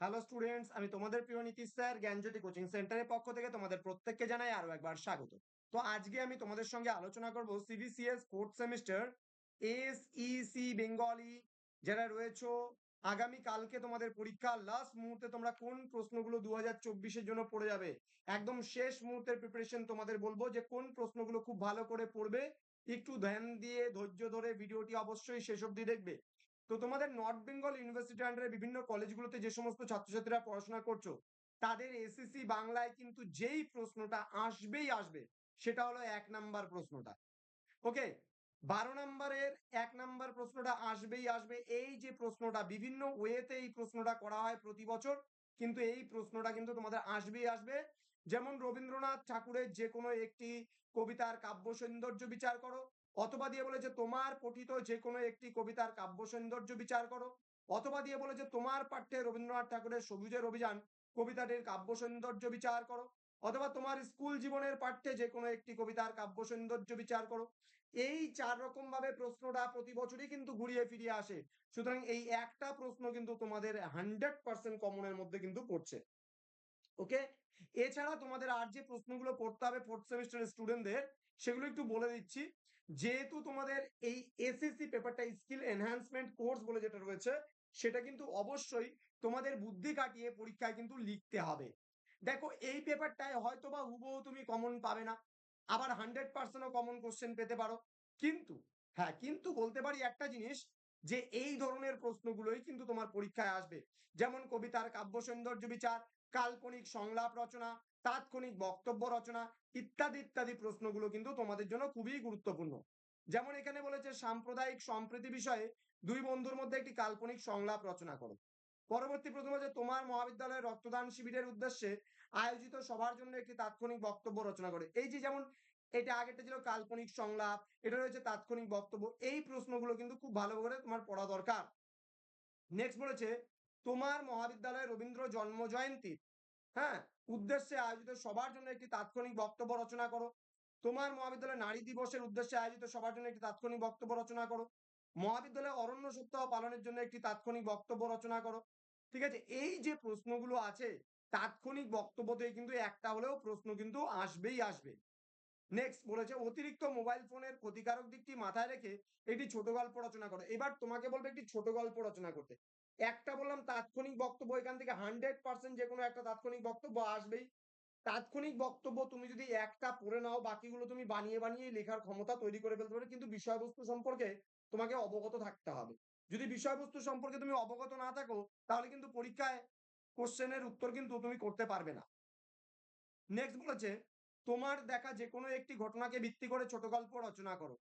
Hello students আমি তোমাদের প্রিয় নীতিশ স্যার, জ্ঞানজ্যোতি কোচিং সেন্টারের পক্ষ থেকে তোমাদের প্রত্যেককে জানাই আরও একবার স্বাগত। তো আজকে আমি তোমাদের সঙ্গে আলোচনা করব CBCS fourth semester SEC Bengali যারা রয়েছো, আগামী কালকে তোমাদের পরীক্ষা লাস্ট মুহূর্তে তোমরা কোন প্রশ্নগুলো দু হাজার জন্য পড়ে যাবে? একদম শেষ মুহূর্তের প্রিপারেশন তোমাদের বলব যে কোন প্রশ্নগুলো খুব ভালো করে পড়বে, একটু ধ্যান দিয়ে, ধৈর্য ধরে, ভিডিওটি অবশ্যই শেষ অবধি দেখবে। তো তোমাদের নর্থ বেঙ্গল ইউনিভার্সিটি আন্ডারে বিভিন্ন কলেজগুলোতে যে সমস্ত ছাত্রছাত্রীরা পড়াশোনা করছ, তাদের এসএসসি বাংলায় কিন্তু যেই প্রশ্নটা আসবেই আসবে, সেটা হলো এক নাম্বার প্রশ্নটা। ওকে বারো নম্বরের এক নাম্বার প্রশ্নটা আসবেই আসবে। এই যে প্রশ্নটা, বিভিন্ন ওয়েতে এই প্রশ্নটা করা হয় প্রতি বছর, কিন্তু এই প্রশ্নটা কিন্তু তোমাদের আসবেই আসবে। যেমন রবীন্দ্রনাথ ঠাকুরের যে কোনো একটি কবিতার কাব্য সৌন্দর্য বিচার করো অথবা দিয়ে বলেছে তোমার পঠিত যে কোনো একটি কবিতার কাব্য সৌন্দর্য বিচার করো। অথবা দিয়ে বলেছে তোমার পাঠ্যে রবীন্দ্রনাথ ঠাকুরের সবুজের অভিযান কবিতাটির কাব্য সৌন্দর্য বিচার করো। অথবা, তোমার স্কুল জীবনের পাঠ্যে যে কোনো একটি কবিতার কাব্য সৌন্দর্য বিচার করো। এই চার রকম ভাবে প্রশ্নটা প্রতি বছরই কিন্তু ঘুরিয়ে ফিরিয়ে আসে। সুতরাং এই একটা প্রশ্ন কিন্তু তোমাদের হান্ড্রেড পার্সেন্ট কমনের মধ্যে কিন্তু পড়ছে। ওকে? এছাড়া তোমাদের আর যে প্রশ্নগুলো পড়তে হবে, ফোর্থ সেমিস্টারের স্টুডেন্টদের সেগুলো একটু বলে দিচ্ছি। যেহেতু তোমাদের এই এসএসসি পেপারটা স্কিল এনহ্যান্সমেন্ট কোর্স বলে যেটা রয়েছে, সেটা কিন্তু অবশ্যই তোমাদের বুদ্ধি কাটিয়ে পরীক্ষায় কিন্তু লিখতে হবে। দেখো, এই পেপারটায় হয়তো বা হুবহু তুমি কমন পাবে না। আবার হান্ড্রেড পার্সেন্টও কমন কোশ্চেন পেতে পারো। কিন্তু হ্যাঁ কিন্তু বলতে পারি একটা জিনিস যে এই ধরনের প্রশ্নগুলোই কিন্তু তোমার পরীক্ষায় আসবে। যেমন কবিতার কাব্য সৌন্দর্য বিচার কাল্পনিক সংলাপ রচনা, তাৎক্ষণিক বক্তব্য রচনা ইত্যাদি ইত্যাদি প্রশ্নগুলো কিন্তু তোমাদের জন্য খুবই গুরুত্বপূর্ণ। যেমন এখানে বলেছে, সাম্প্রদায়িক সম্প্রীতি বিষয়ে দুই বন্ধুর মধ্যে একটি কাল্পনিক সংলাপ রচনা করো। পরবর্তী প্রশ্ন হচ্ছে, তোমার মহাবিদ্যালয়ের রক্তদান শিবিরের উদ্দেশ্যে আয়োজিত সবার জন্য একটি তাৎক্ষণিক বক্তব্য রচনা করে। এই যে যেমন, এটা আগেরটা ছিল কাল্পনিক সংলাপ, এটা রয়েছে তাৎক্ষণিক বক্তব্য, এই প্রশ্নগুলো কিন্তু খুব ভালো করে তোমার পড়া দরকার। নেক্সট বলেছে তোমার মহাবিদ্যালয়ে রবীন্দ্র জন্ম জয়ন্তীর হ্যাঁ? উদ্দেশ্যে আয়োজিত সবার জন্য একটি তাৎক্ষণিক বক্তব্য রচনা করো। তোমার মহাবিদ্যালয়ে নারী দিবসের উদ্দেশ্যে আয়োজিত সবার জন্য একটি তাৎক্ষণিক বক্তব্য রচনা করো। মহাবিদ্যালয়ে অরণ্য সপ্তাহ পালনের জন্য একটি তাৎক্ষণিক বক্তব্য রচনা করো। ঠিক আছে? এই যে প্রশ্নগুলো আছে, তাৎক্ষণিক বক্তব্যতে কিন্তু একটা হলেও প্রশ্ন কিন্তু আসবেই আসবে। নেক্সট বলেছে, অতিরিক্ত মোবাইল ফোনের ক্ষতিকারক দিকটি মাথায় রেখে একটি ছোট গল্প রচনা করো। এবার তোমাকে বলবে একটি ছোট গল্প রচনা করতে। একটা বললাম তাৎক্ষণিক বক্তব্য, এখান থেকে হান্ড্রেড পার্সেন্ট যে কোনো একটা তাৎক্ষণিক বক্তব্য আসবেই। তাৎক্ষণিক বক্তব্য তুমি যদি একটা পড়ে নাও, বাকিগুলো তুমি বানিয়ে বানিয়ে লেখার ক্ষমতা তৈরি করে ফেলতে পারো, কিন্তু বিষয়বস্তু সম্পর্কে তোমাকে অবগত থাকতে হবে। যদি বিষয়বস্তু সম্পর্কে তুমি অবগত না থাকো, তাহলে কিন্তু পরীক্ষায় কোশ্চেনের উত্তর কিন্তু তুমি করতে পারবে না। নেক্সট বলেছে, তোমার দেখা যে কোনো একটি ঘটনাকে ভিত্তি করে ছোট গল্প রচনা করো।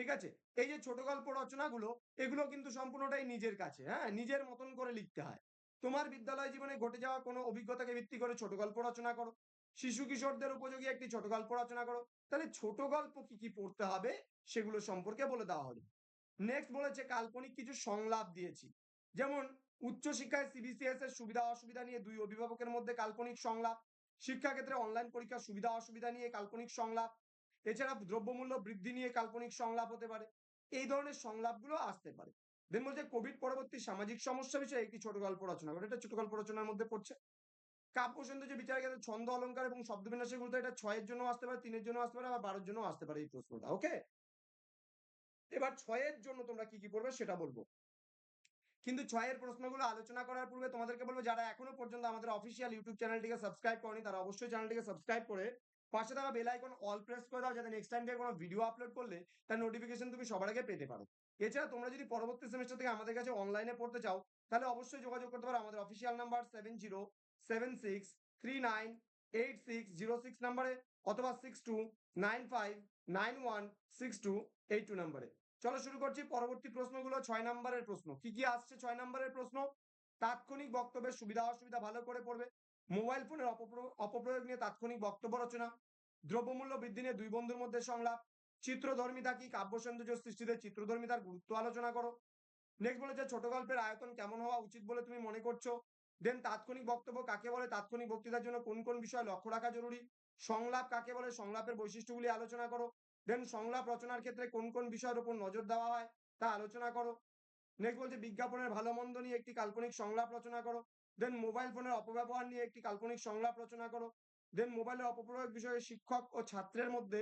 ঠিক আছে? এই যে ছোট গল্প রচনাগুলো, এগুলো কিন্তু সম্পূর্ণটাই নিজের কাছে হ্যাঁ? নিজের মতন করে লিখতে হয়। তোমার বিদ্যালয় জীবনে ঘটে যাওয়া কোনো অভিজ্ঞতাকে ভিত্তি করে ছোট গল্প রচনা করো। শিশু কিশোরদের উপযোগী একটি ছোট গল্প রচনা করো। তাহলে ছোট গল্প কি কি পড়তে হবে? সেগুলো সম্পর্কে বলে দেওয়া হলো। নেক্সট বলেছে, কাল্পনিক কিছু সংলাপ দিয়েছি। যেমন উচ্চশিক্ষায় সিবিসিএস এর সুবিধা অসুবিধা নিয়ে দুই অভিভাবকের মধ্যে কাল্পনিক সংলাপ। শিক্ষাক্ষেত্রে অনলাইন পরীক্ষার সুবিধা অসুবিধা নিয়ে কাল্পনিক সংলাপ। এছাড়া দ্রব্যমূল্য বৃদ্ধি নিয়ে কাল্পনিক সংলাপ হতে পারে। এই ধরনের সংলাপগুলো আসতে পারে। দেন বলছে কোভিড পরবর্তী সামাজিক সমস্যা বিষয়ে একটি ছোট গল্প রচনা করে। এটা ছোট গল্প রচনার মধ্যে পড়ছে। কাব্য সৌন্দর্য বিচারের ক্ষেত্রে ছন্দ অলঙ্কার এবং শব্দবিন্যাসের গুরুত্ব এটা ছয়ের জন্য আসতে পারে, তিনের জন্য আসতে পারে, আবার বারোর জন্য আসতে পারে এই প্রশ্নটা ওকে এবার ছয়ের জন্য তোমরা কি কি পড়বে সেটা বলব। কিন্তু ছয়ের প্রশ্নগুলো আলোচনা করার পূর্বে তোমাদেরকে বলব, যারা এখনও পর্যন্ত আমাদের অফিসিয়াল ইউটিউব চ্যানেলটিকে সাবস্ক্রাইব করনি, তারা অবশ্যই চ্যানেলটিকে সাবস্ক্রাইব করে পাশে থাকা বেল আইকন অল প্রেস করে দাও, যাতে নেক্সট টাইম থেকে কোনো ভিডিও আপলোড করলে তার নোটিফিকেশন তুমি সবার আগে পেতে পারো। এছাড়া তোমরা যদি পরবর্তী সেমিস্টার থেকে আমাদের কাছে অনলাইনে পড়তে চাও, তাহলে অবশ্যই যোগাযোগ করতে পারো আমাদের official number seven zero seven six three nine eight six zero six নাম্বারে অথবা six two nine five nine one six two eight two নাম্বারে চলো শুরু করছি পরবর্তী প্রশ্নগুলো, ছয় নম্বরের প্রশ্ন। কি কি আসছে ছয় নম্বরের প্রশ্ন? তাৎক্ষণিক বক্তব্যের সুবিধা অসুবিধা ভালো করে পড়বে। মোবাইল ফোনের অপপ্রয়োগ নিয়ে তাৎক্ষণিক বক্তব্য রচনা, দ্রব্যমূল্য বৃদ্ধি নিয়ে দুই বন্ধুর মধ্যে সংলাপ, চিত্রধর্মিতা কি কাব্য সৌন্দর্য সৃষ্টিতে চিত্রধর্মিতার গুরুত্ব আলোচনা করো। নেক্সট বলেছে ছোট গল্পের আয়তন কেমন হওয়া উচিত বলে তুমি মনে করছ? দেন তাৎক্ষণিক বক্তব্য কাকে বলে? তাৎক্ষণিক বক্তৃতার জন্য কোন কোন বিষয় লক্ষ্য রাখা জরুরি? সংলাপ কাকে বলে? সংলাপের বৈশিষ্ট্যগুলি আলোচনা করো। দেন সংলাপ রচনার ক্ষেত্রে কোন কোন বিষয়ের উপর নজর দেওয়া হয় তা আলোচনা করো। নেক্সট বলছে, বিজ্ঞাপনের ভালো মন্দ নিয়ে একটি কাল্পনিক সংলাপ রচনা করো। দেন মোবাইল ফোনের অপব্যবহার নিয়ে একটি কাল্পনিক সংলাপ রচনা করো। দেন মোবাইলের অপপ্রয়োগ বিষয়ে শিক্ষক ও ছাত্রের মধ্যে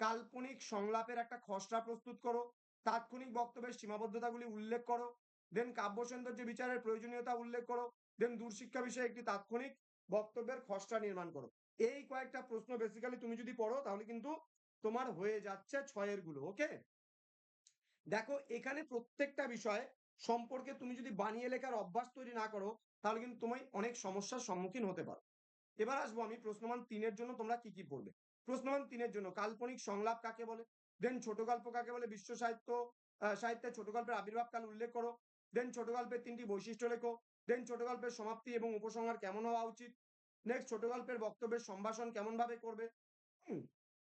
কাল্পনিক সংলাপের একটা খসড়া প্রস্তুত করো। তাৎক্ষণিক বক্তব্যের সীমাবদ্ধতাগুলি উল্লেখ করো। দেন কাব্য সৌন্দর্য বিচারের প্রয়োজনীয়তা উল্লেখ করো। দেন দূরশিক্ষা বিষয়ে একটি তাৎক্ষণিক বক্তব্যের খসড়া নির্মাণ করো। এই কয়েকটা প্রশ্ন বেসিক্যালি তুমি যদি পড়ো, তাহলে কিন্তু তোমার হয়ে যাচ্ছে ছয়েরগুলো ওকে দেখো, এখানে প্রত্যেকটা বিষয় সম্পর্কে তুমি যদি বানিয়ে লেখার অভ্যাস তৈরি না করো তাহলে কিন্তু তুমি অনেক সমস্যার সম্মুখীন হতে পারো। এবার আসব আমি প্রশ্নমান তিনের জন্য তোমরা কি কি পড়বে? প্রশ্নমান তিনের জন্য কাল্পনিক সংলাপ কাকে বলে? দেন ছোট গল্প কাকে বলে? বিশ্ব সাহিত্য আহ, সাহিত্যে ছোট গল্পের আবির্ভাবকাল উল্লেখ করো। দেন ছোট গল্পের তিনটি বৈশিষ্ট্য লেখো। দেন ছোট গল্পের সমাপ্তি এবং উপসংহার কেমন হওয়া উচিত? নেক্সট ছোট গল্পের বক্তব্যের সম্ভাষণ কেমন ভাবে করবে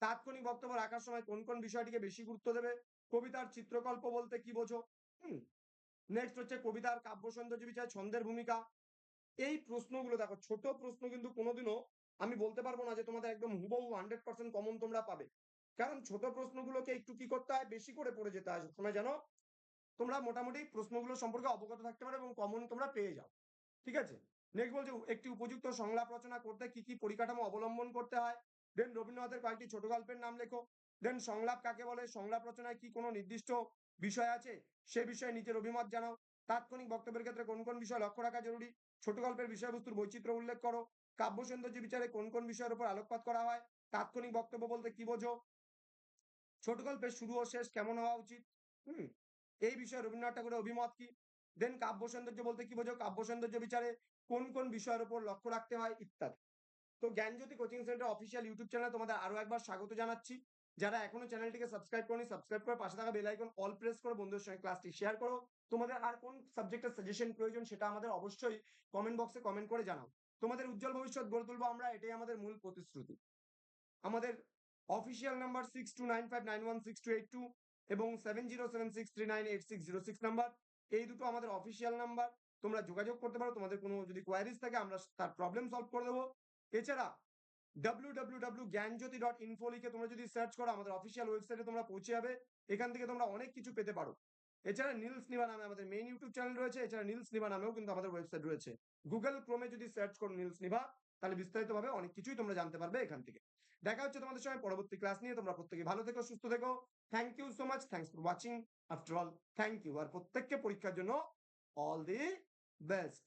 তাৎক্ষণিক বক্তব্য রাখার সময় কোন কোন বিষয়টিকে বেশি গুরুত্ব দেবে? কবিতার চিত্রকল্প বলতে কি বোঝো? নেক্সট হচ্ছে কবিতার কাব্য সৌন্দর্য বিচার ছন্দের ভূমিকা। এই প্রশ্নগুলো দেখো, ছোট প্রশ্ন কিন্তু কোনোদিনও আমি বলতে পারব না যে তোমাদের একদম হুবহু হান্ড্রেড পার্সেন্ট কমন তোমরা পাবে। কারণ ছোট প্রশ্নগুলোকে একটু কি করতে হয়? বেশি করে পড়ে যেতে হয় সময় যেন তোমরা মোটামুটি প্রশ্নগুলো সম্পর্কে অবগত থাকতে পারো এবং কমন তোমরা পেয়ে যাও। ঠিক আছে? নেক্সট বলছে, একটি উপযুক্ত সংলাপ রচনা করতে কি কি পরিকাঠামো অবলম্বন করতে হয়? দেন রবীন্দ্রনাথের কয়েকটি ছোট গল্পের নাম লেখো। দেন সংলাপ কাকে বলে? সংলাপ রচনায় কি কোনো নির্দিষ্ট বিষয় আছে, সে বিষয়ে নিজের অভিমত জানাও। তাৎক্ষণিক বক্তব্যের ক্ষেত্রে কোন কোন বিষয় লক্ষ্য রাখা জরুরি? ছোট গল্পের বিষয়বস্তুর বৈচিত্র্য উল্লেখ করো। কাব্য সৌন্দর্য বিচারে কোন কোন বিষয়ের উপর আলোকপাত করা হয়? তাৎক্ষণিক বক্তব্য বলতে কি বোঝো? ছোট গল্পের শুরু ও শেষ কেমন হওয়া উচিত? হুম, এই বিষয়ে রবীন্দ্রনাথ ঠাকুরের অভিমত কি? দেন কাব্য সৌন্দর্য বলতে কি বোঝো? কাব্য সৌন্দর্য বিচারে কোন কোন বিষয়ের উপর লক্ষ্য রাখতে হয়? ইত্যাদি। তো Gyanjyoti coaching centre official YouTube চ্যানেলে তোমাদের আরও একবার স্বাগত জানাচ্ছি। যারা এখনও চ্যানেলটিকে সাবস্ক্রাইব করনি সাবস্ক্রাইব করে পাশে থাকা বেল আইকন অল প্রেস করে, বন্ধুদের সঙ্গে ক্লাসটি শেয়ার করো। তোমাদের আর কোন সাবজেক্টের সাজেশন প্রয়োজন সেটা আমাদের অবশ্যই কমেন্ট বক্সে কমেন্ট করে জানাও। তোমাদের উজ্জ্বল ভবিষ্যৎ গড়ে তুলবো আমরা, এটাই আমাদের মূল প্রতিশ্রুতি। আমাদের official number six two nine five nine one six two eight two এবং seven zero seven six three nine eight six zero six number এই দুটো আমাদের অফিসিয়াল নাম্বার তোমরা যোগাযোগ করতে পারো। তোমাদের কোনো যদি কোয়ারিজ থাকে, আমরা তার প্রবলেম সলভ করে দেবো। এছাড়া ইনফো লিখে তোমরা যদি সার্চ করো, আমাদের ওয়েবসাইটে তোমরা পৌঁছে যাবে। এখান থেকে তোমরা অনেক কিছু পেতে পারো। এছাড়া নীলস নামে আমাদের মেইন ইউটিউব চ্যানেল রয়েছে। এছাড়া নীলস নামেও কিন্তু আমাদের ওয়েবসাইট রয়েছে। গুগল ক্রোমে যদি সার্চ করো নীলস তাহলে বিস্তারিতভাবে অনেক কিছুই তোমরা জানতে পারবে এখান থেকে। দেখা হচ্ছে তোমাদের সঙ্গে পরবর্তী ক্লাস নিয়ে। তোমরা প্রত্যেকে ভালো থেকো, সুস্থ থেকো। Thank you so much thanks for watching after all thank you আর প্রত্যেককে পরীক্ষার জন্য অল দি বেস্ট